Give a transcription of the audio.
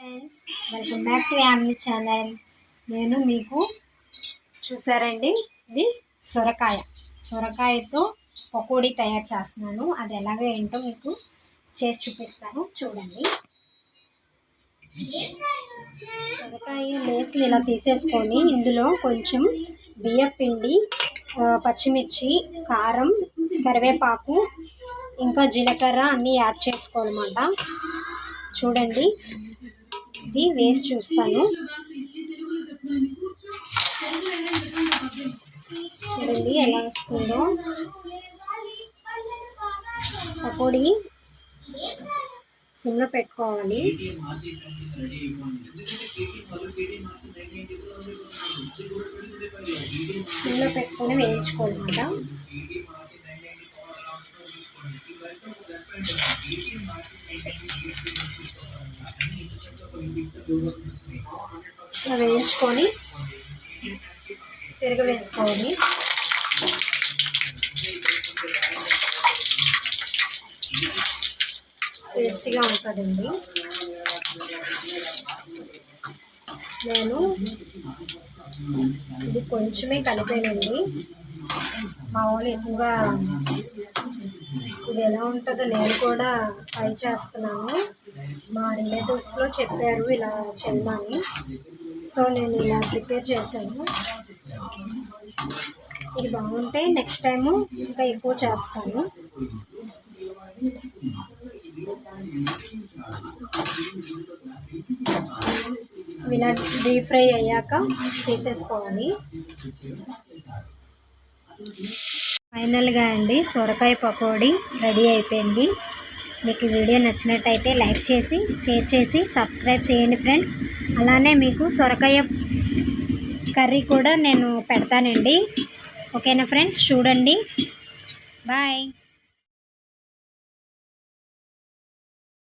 Friends welcome back to Yamni channel. నేను మీకు చూసారండి ఇది సొరకాయ. సొరకాయతో పకోడీ తయారు చేస్తున్నాను. అది ఎలాగో ఏంటో మీకు చేసి చూపిస్తాను. చూడండి. సొరకాయ లేసులు ఇలా తీసేసుకొని ఇందులో కొంచెం బియ్యం పిండి పచ్చిమిర్చి కారం కరివేపాకు ఇంకా జీలకర్ర అన్నీ యాడ్ చేసుకోవాలన్నమాట. చూడండి. ఇది వేసి చూస్తాను. చూడండి ఎలా వస్తుందో. పకోడీ సిమ్లో పెట్టుకోవాలి. సిమ్లో పెట్టుకొని వేయించుకోవాలన్నమాట ఇలా వేయించుకొని పెరుగు వేసుకోవాలి టేస్టీగా ఉంటుందండి. నేను ఇది కొంచెమే కలిపానండి. మా వాళ్ళు ఎక్కువగా ఇది ఎలా ఉంటుందో నేను కూడా ట్రై చేస్తున్నాను. మా రిలేటివ్స్లో చెప్పారు ఇలా చేయమని సో నేను ఇలా ప్రిపేర్ చేశాను. ఇది బాగుంటే నెక్స్ట్ టైము ఇంకా ఎక్కువ చేస్తాను. ఇలా డీప్ ఫ్రై అయ్యాక తీసేసుకోవాలి. ఫైనల్గా అండి సొరకాయ పకోడీ రెడీ అయిపోయింది. మీకు ఈ వీడియో నచ్చినట్టయితే లైక్ చేసి షేర్ చేసి సబ్స్క్రైబ్ చేయండి ఫ్రెండ్స్. అలానే మీకు సొరకాయ కర్రీ కూడా నేను పెడతానండి. ఓకేనా ఫ్రెండ్స్? చూడండి. బాయ్.